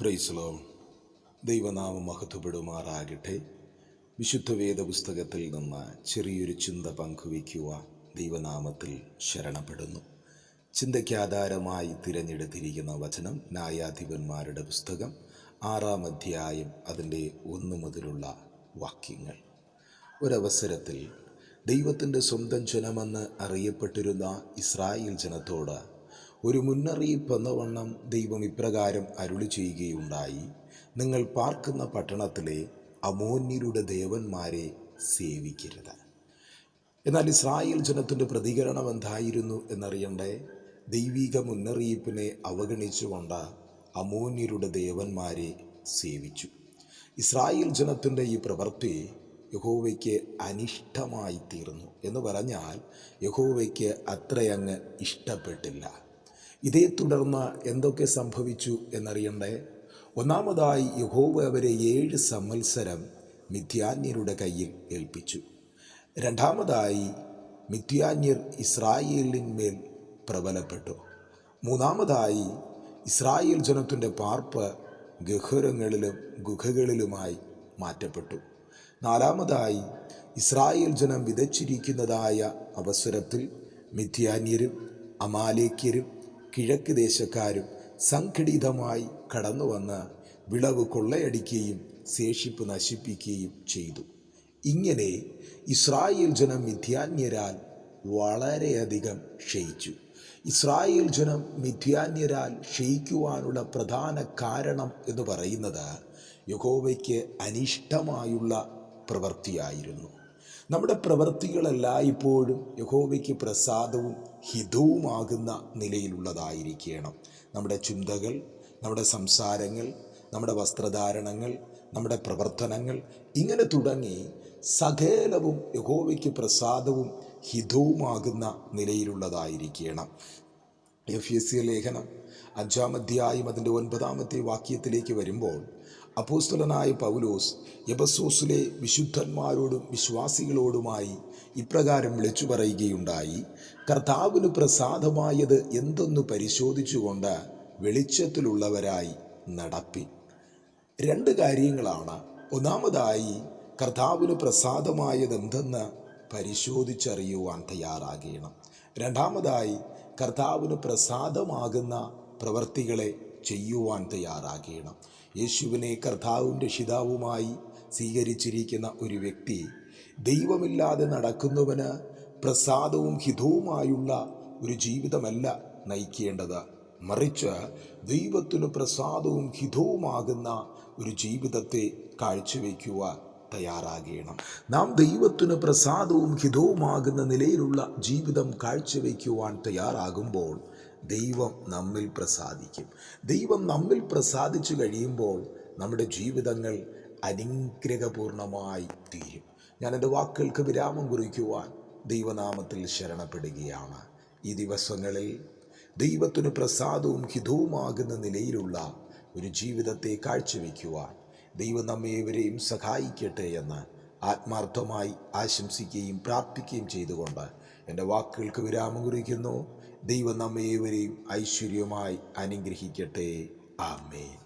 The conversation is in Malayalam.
പ്രൈസ്ലോ ദൈവനാമം മഹത്വപ്പെടുമാറാകട്ടെ. വിശുദ്ധ വേദ പുസ്തകത്തിൽ നിന്ന് ചെറിയൊരു ചിന്ത പങ്കുവയ്ക്കുക ദൈവനാമത്തിൽ ശരണപ്പെടുന്നു. ചിന്തയ്ക്കാധാരമായി തിരഞ്ഞെടുത്തിരിക്കുന്ന വചനം ന്യായാധിപന്മാരുടെ പുസ്തകം ആറാം അധ്യായം അതിന്റെ ഒന്നു മുതലുള്ള വാക്യങ്ങൾ. ഒരവസരത്തിൽ ദൈവത്തിന്റെ സ്വന്തം ജനമെന്ന് അറിയപ്പെട്ടിരുന്ന ഇസ്രായേൽ ജനത്തോട് ഒരു മുന്നറിയിപ്പ് എന്ന വണ്ണം ദൈവം ഇപ്രകാരം അരുളി ചെയ്യുകയുണ്ടായി. നിങ്ങൾ പാർക്കുന്ന പട്ടണത്തിലെ അമോന്യരുടെ ദേവന്മാരെ സേവിക്കരുത്. എന്നാൽ ഇസ്രായേൽ ജനത്തിന്റെ പ്രതികരണം എന്തായിരുന്നു എന്നറിയണ്ടേ? ദൈവിക മുന്നറിയിപ്പിനെ അവഗണിച്ചുകൊണ്ട് അമോന്യരുടെ ദേവന്മാരെ സേവിച്ചു. ഇസ്രായേൽ ജനത്തിന്റെ ഈ പ്രവൃത്തി യഹോവയ്ക്ക് അനിഷ്ടമായി തീർന്നു എന്ന് പറഞ്ഞാൽ യഹോവയ്ക്ക് അത്രയങ്ങ് ഇഷ്ടപ്പെട്ടില്ല. ഇതേ തുടർന്ന് എന്തൊക്കെ സംഭവിച്ചു എന്നറിയണ്ടേ? ഒന്നാമതായി യഹോവ അവരെ ഏഴ് സംവത്സരം മിഥ്യാന്യരുടെ കയ്യിൽ ഏൽപ്പിച്ചു. രണ്ടാമതായി മിഥ്യാന്യർ ഇസ്രായേലിന്മേൽ പ്രബലപ്പെട്ടു. മൂന്നാമതായി ഇസ്രായേൽ ജനത്തിന്റെ പാർപ്പ് ഗഹുരങ്ങളിലും ഗുഹകളിലുമായി മാറ്റപ്പെട്ടു. നാലാമതായി ഇസ്രായേൽ ജനം വിതച്ചിരിക്കുന്നതായ അവസരത്തിൽ മിഥ്യാന്യരും അമാലേക്യരും കിഴക്ക് ദേശക്കാരും സംഘടിതമായി കടന്നു വന്ന് വിളവ് കൊള്ളയടിക്കുകയും ശേഷിപ്പ് നശിപ്പിക്കുകയും ചെയ്തു. ഇങ്ങനെ ഇസ്രായേൽ ജനം മിഥ്യാന്യരാൽ വളരെയധികം ക്ഷയിച്ചു. ഇസ്രായേൽ ജനം മിഥ്യാന്യരാൽ ക്ഷയിക്കുവാനുള്ള പ്രധാന കാരണം എന്ന് പറയുന്നത് യഹോവയ്ക്ക് അനിഷ്ടമായുള്ള പ്രവൃത്തിയായിരുന്നു. നമ്മുടെ പ്രവൃത്തികളെല്ലായ്പ്പോഴും യഹോവയ്ക്ക് പ്രസാദവും ഹിതവുമാകുന്ന നിലയിലുള്ളതായിരിക്കണം. നമ്മുടെ ചിന്തകൾ നമ്മുടെ സംസാരങ്ങൾ നമ്മുടെ വസ്ത്രധാരണങ്ങൾ നമ്മുടെ പ്രവർത്തനങ്ങൾ ഇങ്ങനെ തുടങ്ങി സകലവും യഹോവയ്ക്ക് പ്രസാദവും ഹിതവുമാകുന്ന നിലയിലുള്ളതായിരിക്കണം. എഫ് എസ് സി ലേഖനം അഞ്ചാം അധ്യായം അതിന്റെ ഒൻപതാമത്തെ വാക്യത്തിലേക്ക് വരുമ്പോൾ അപ്പോസ്തലനായ പൗലോസ് എബസോസിലെ വിശുദ്ധന്മാരോടും വിശ്വാസികളോടുമായി ഇപ്രകാരം വിളിച്ചു പറയുകയുണ്ടായി കർത്താവിന് പ്രസാദമായത് എന്തെന്ന് പരിശോധിച്ചുകൊണ്ട് വെളിച്ചത്തിലുള്ളവരായി നടപ്പി രണ്ട് കാര്യങ്ങളാണ്. ഒന്നാമതായി കർത്താവിന് പ്രസാദമായത് എന്തെന്ന് പരിശോധിച്ചറിയുവാൻ തയ്യാറാകണം. രണ്ടാമതായി കർത്താവിന് പ്രസാദമാകുന്ന പ്രവർത്തികളെ ചെയ്യുവാൻ തയ്യാറാകണം. യേശുവിനെ കർത്താവും രക്ഷിതാവുമായി സ്വീകരിച്ചിരിക്കുന്ന ഒരു വ്യക്തി ദൈവമില്ലാതെ നടക്കുന്നവന് പ്രസാദവും ഹിതവുമായുള്ള ഒരു ജീവിതമല്ല നയിക്കേണ്ടത്. മറിച്ച് ദൈവത്തിനു പ്രസാദവും ഹിതവുമാകുന്ന ഒരു ജീവിതത്തെ കാഴ്ചവെക്കുവാൻ തയ്യാറാകണം. നാം ദൈവത്തിന് പ്രസാദവും ഹിതവുമാകുന്ന നിലയിലുള്ള ജീവിതം കാഴ്ചവെക്കുവാൻ തയ്യാറാകുമ്പോൾ ദൈവം നമ്മിൽ പ്രസാദിക്കും. ദൈവം നമ്മിൽ പ്രസാദിച്ചു കഴിയുമ്പോൾ നമ്മുടെ ജീവിതങ്ങൾ അനുഗ്രഹപൂർണമായി തീരും. ഞാൻ എന്റെ വാക്കുകൾക്ക് വിരാമം കുറിക്കുവാൻ ദൈവനാമത്തിൽ ശരണപ്പെടുകയാണ്. ഈ ദിവസങ്ങളിൽ ദൈവത്തിന് പ്രസാദവും ഹിതവുമാകുന്ന നിലയിലുള്ള ഒരു ജീവിതത്തെ കാഴ്ചവെക്കുവാൻ ദൈവം നമ്മേവരെയും സഹായിക്കട്ടെ എന്ന് ആത്മാർത്ഥമായി ആശംസിക്കുകയും പ്രാർത്ഥിക്കുകയും ചെയ്തുകൊണ്ട് എന്റെ വാക്കുകൾക്ക് വിരാമം കുറിക്കുന്നു. ദൈവം നമ്മേവരെയും ഐശ്വര്യമായി അനുഗ്രഹിക്കട്ടെ. ആമേൻ.